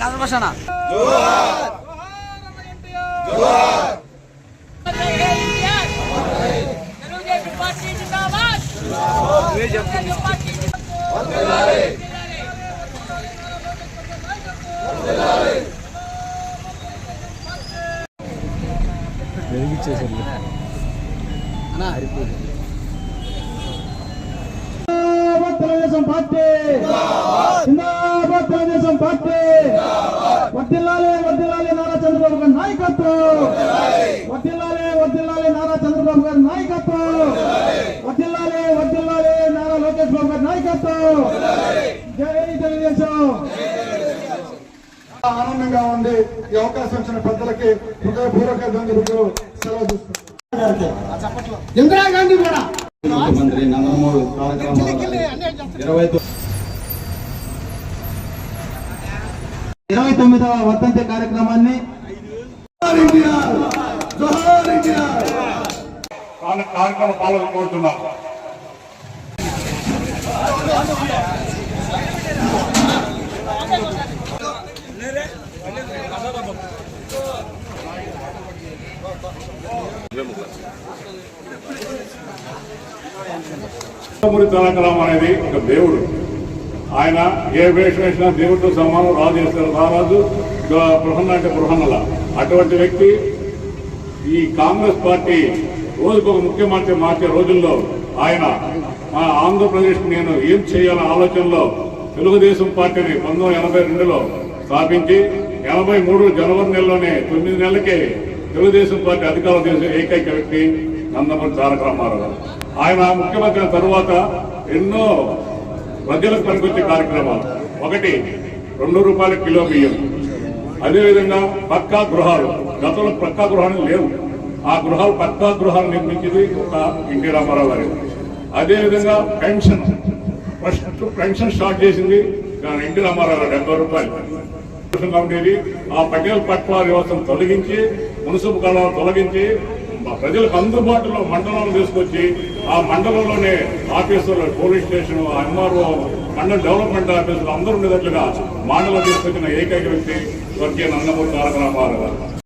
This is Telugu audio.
కథ భాషణ తెలుగుదేశం పార్టీ జిందాబాద్. తెలుగుదేశం పార్టీ తెలుగుదేశం పార్టీ వర్దిల్లాలి వర్దిల్లాలి నారా చంద్రబాబు గారి నాయకత్వం. వర్దిల్లాలి వర్దిల్లాలి నారా చంద్రబాబు గారి నాయకత్వం. వర్దిల్లాలి వర్దిల్లాలి నారా లోకేష్ బాబు గారి నాయకత్వం. జై తెలుగుదేశం ఆనందంగా ఉంది. ఈ అవకాశం ఇచ్చిన పెద్దలకి హృదయపూర్వక ధన్యవాదాలు. సెలవు తీసుకుంటాం ఇందిరాగాంధీ కూడా. ముఖ్యమంత్రి నందమూరి ఇరవై ఇరవై తొమ్మిదవ వర్ధంతి కార్యక్రమాన్ని కార్యక్రమ పాలన కోరుతున్నాం రామ అనేది ఒక దేవుడు. ఆయన ఏ వేషం వేసినా దేవుడితో సమానం రాజు చేస్తారు రారాజు బృహన్న అంటే బృహన్నల. అటువంటి వ్యక్తి ఈ కాంగ్రెస్ పార్టీ రోజుకు ఒక ముఖ్యమంత్రి మార్చే రోజుల్లో ఆయన మా ఆంధ్రప్రదేశ్ నేను ఏం చేయాలనే ఆలోచనలో తెలుగుదేశం పార్టీని పంతొమ్మిది ఎనభై రెండులో స్థాపించి ఎనభై మూడు జనవరి నెలలోనే తొమ్మిది నెలలకే తెలుగుదేశం పార్టీ అధికారం చేసే ఏకైక వ్యక్తి నందమూరి తారక రామారావు ఆయన ముఖ్యమంత్రి తరువాత ఎన్నో ప్రజలకు పనికొచ్చే కార్యక్రమాలు. ఒకటి రెండు రూపాయల కిలో బియ్యం. అదేవిధంగా పక్కా గృహాలు. గతంలో పక్కా గృహాలు లేవు. ఆ గృహాలు పక్కా గృహాలు నిర్మించింది ఒక ఎన్టీ రామారావు గారు. అదేవిధంగా పెన్షన్. ఫస్ట్ పెన్షన్ స్టార్ట్ చేసింది ఎన్టీ రామారావు గారు డెబ్బై రూపాయలు. ఉండేది ఆ పటేల్ పట్ల వ్యవస్థను తొలగించి మున్సిపల్ కాలం తొలగించి మా ప్రజలకు అందుబాటులో మండలం తీసుకొచ్చి ఆ మండలంలోనే ఆఫీసులు పోలీస్ స్టేషన్ ఎంఆర్ఓ మండల డెవలప్మెంట్ ఆఫీసులు అందరూ ఉండేటట్లుగా మండలం తీసుకొచ్చిన ఏకైక వ్యక్తి స్వర్గీయ నందమూరి తారక రామారావు గారు.